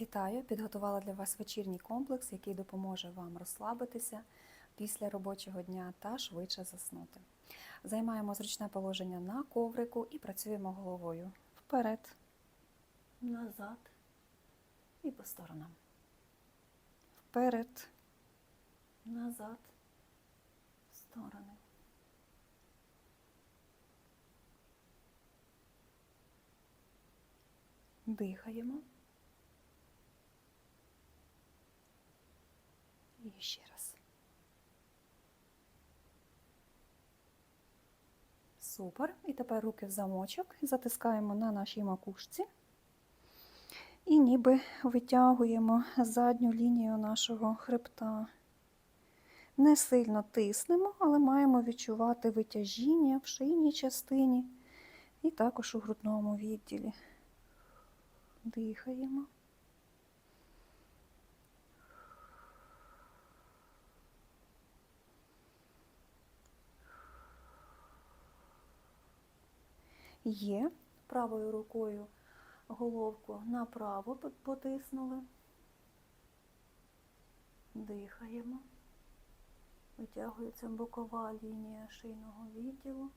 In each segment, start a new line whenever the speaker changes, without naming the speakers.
Вітаю! Підготувала для вас вечірній комплекс, який допоможе вам розслабитися після робочого дня та швидше заснути. Займаємо зручне положення на коврику і працюємо головою вперед, назад і по сторонам. Вперед, назад, в сторони. Дихаємо. Ще раз. Супер. І тепер руки в замочок. Затискаємо на нашій макушці. І ніби витягуємо задню лінію нашого хребта. Не сильно тиснемо, але маємо відчувати витяжіння в шийній частині і також у грудному відділі. Дихаємо. Є. Правою рукою головку направо потиснули. Дихаємо. Витягується бокова лінія шийного відділу.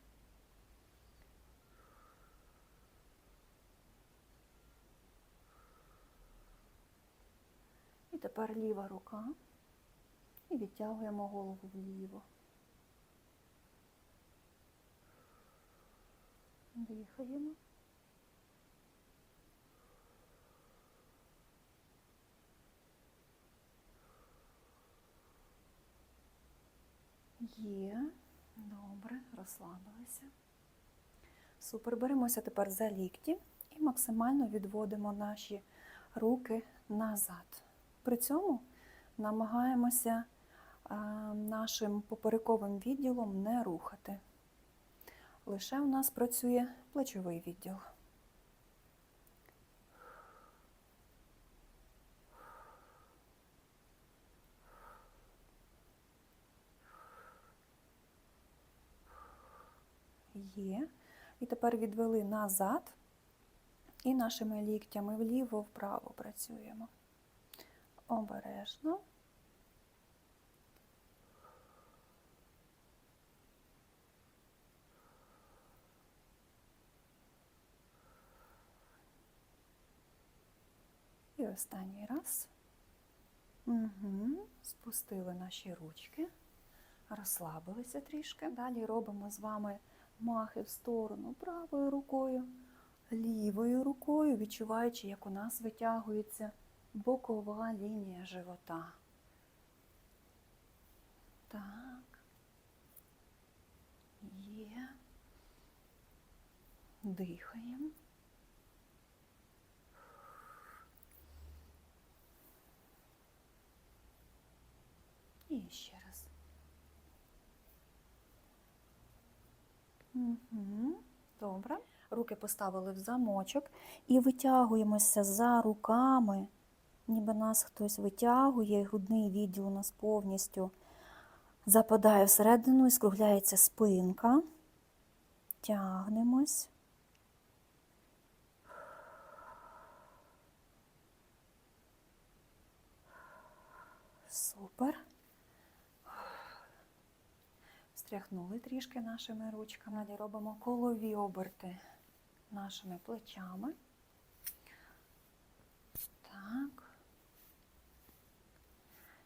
І тепер ліва рука. І відтягуємо голову вліво. Дихаємо. Є. Добре, розслабилися. Супер. Беремося тепер за лікті і максимально відводимо наші руки назад. При цьому намагаємося нашим поперековим відділом не рухати. Лише у нас працює плечовий відділ. Є. І тепер відвели назад і нашими ліктями вліво-вправо працюємо. Обережно. Останній раз. Угу. Спустили наші ручки, розслабилися трішки. Далі робимо з вами махи в сторону правою рукою, лівою рукою, відчуваючи, як у нас витягується бокова лінія живота. Так. Є. Дихаємо. І ще раз. Угу. Добре. Руки поставили в замочок і витягуємося за руками, ніби нас хтось витягує, грудний відділ у нас повністю западає всередину і скругляється спинка. Тягнемось. Супер. Стряхнули трішки нашими ручками. Далі робимо колові оберти нашими плечами. Так.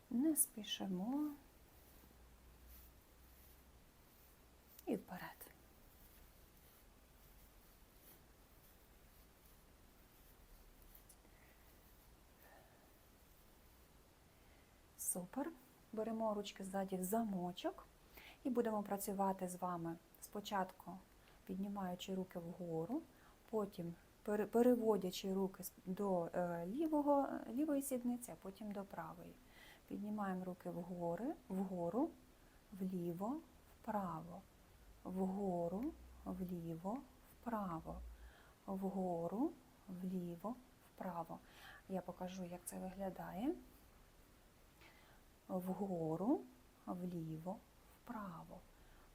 Не спішимо. І вперед. Супер. Беремо ручки ззаді в замочок. І будемо працювати з вами спочатку піднімаючи руки вгору, потім переводячи руки до лівого, лівої сідниці, а потім до правої. Піднімаємо руки вгори, вгору, вліво, вправо, вгору, вліво, вправо, вгору, вліво, вправо. Я покажу, як це виглядає. Вгору, вліво, вправо,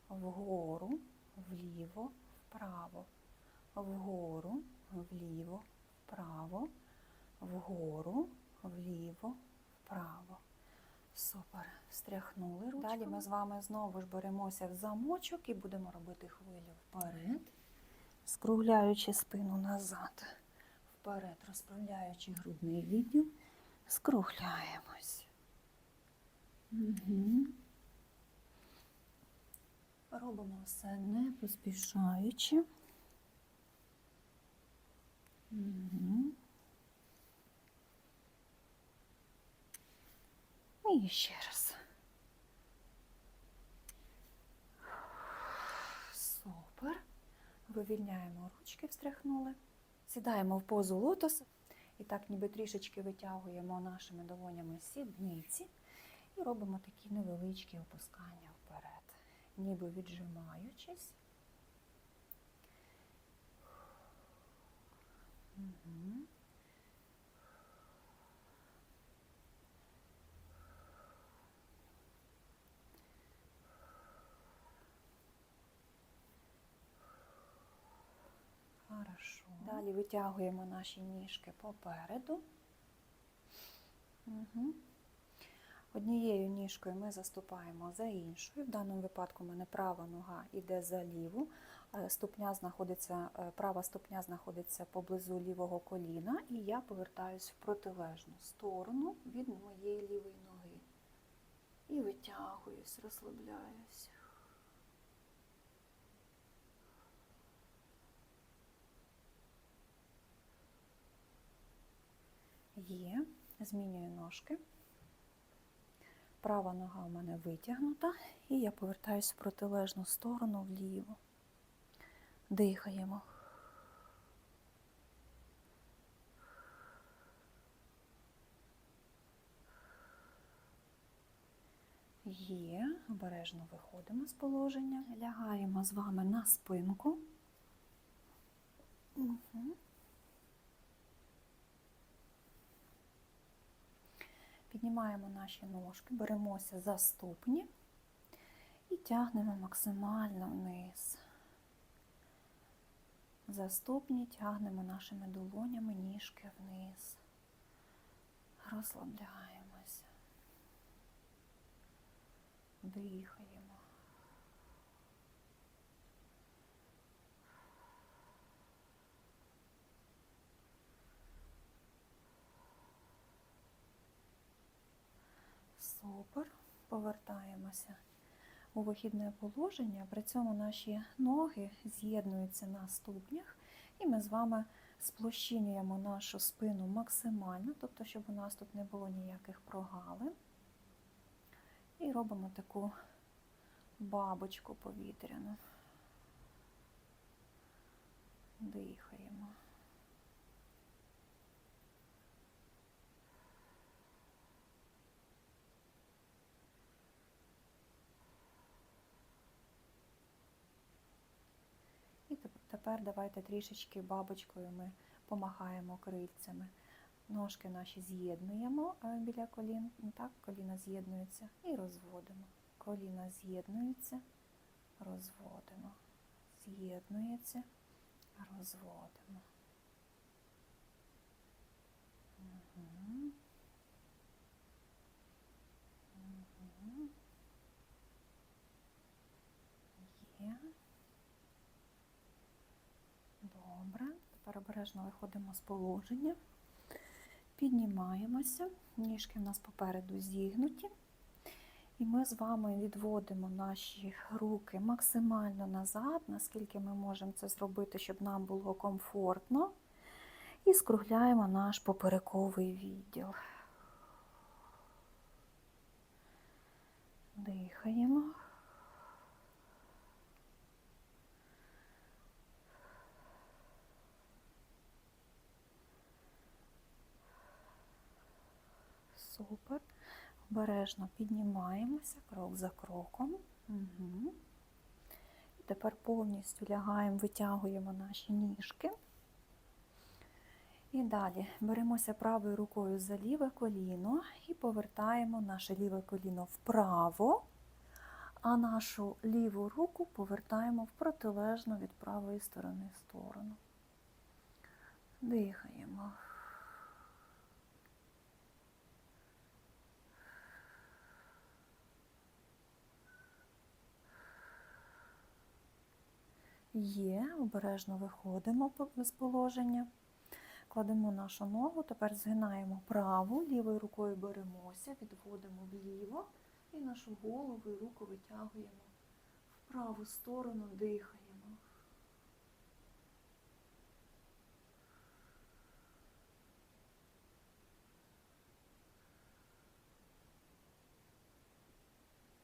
вгору, вліво, вправо, вгору, вліво, вправо, вгору, вліво, вправо. Супер. Встряхнули ручками. Далі ми з вами знову ж беремося в замочок і будемо робити хвилю вперед, скругляючи спину назад. Вперед, розправляючи грудний відділ, скругляємось. Угу. Робимо все не поспішаючи. Угу. І ще раз. Супер. Вивільняємо ручки, встряхнули. Сідаємо в позу лотос. І так ніби трішечки витягуємо нашими долонями сідниці і робимо такі невеличкі опускання ніби віджимаючись. Хорошо. Далі витягуємо наші ніжки попереду. Угу. Однією ніжкою ми заступаємо за іншою. В даному випадку у мене права нога йде за ліву, е, ступня знаходиться, е, права ступня знаходиться поблизу лівого коліна, і я повертаюсь в протилежну сторону від моєї лівої ноги. І витягуюсь, розслабляюсь. Є, змінюю ножки. Права нога у мене витягнута, і я повертаюся в протилежну сторону вліво. Дихаємо. Є, обережно виходимо з положення, лягаємо з вами на спинку. Угу. Піднімаємо наші ножки, беремося за ступні і тягнемо максимально вниз. За ступні тягнемо нашими долонями ніжки вниз. Розслабляємося. Дихаємо. Супер. Повертаємося у вихідне положення. При цьому наші ноги з'єднуються на ступнях, і ми з вами сплощинюємо нашу спину максимально, тобто, щоб у нас тут не було ніяких прогалин. І робимо таку бабочку повітряну. Дихаємо. І тепер давайте трішечки бабочкою ми помахаємо крильцями. Ножки наші з'єднуємо біля колін. Так, коліна з'єднуються і розводимо. Коліна з'єднуються, розводимо. З'єднується, розводимо. Угу. Є. Добре. Тепер обережно виходимо з положення. Піднімаємося, ніжки в нас попереду зігнуті. І ми з вами відводимо наші руки максимально назад, наскільки ми можемо це зробити, щоб нам було комфортно. І скругляємо наш поперековий відділ. Дихаємо. Супер. Обережно піднімаємося крок за кроком. Угу. Тепер повністю лягаємо, витягуємо наші ніжки. І далі беремося правою рукою за ліве коліно і повертаємо наше ліве коліно вправо, а нашу ліву руку повертаємо в протилежну від правої сторони сторону. Дихаємо. Є, обережно виходимо з положення. Кладемо нашу ногу, тепер згинаємо праву, лівою рукою беремося, відводимо вліво і нашу голову і руку витягуємо в праву сторону, дихаємо.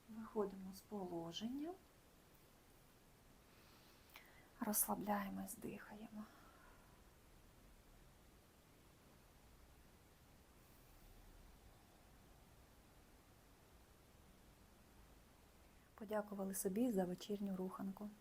Виходимо з положення. Розслабляємось, дихаємо. Подякували собі за вечірню руханку.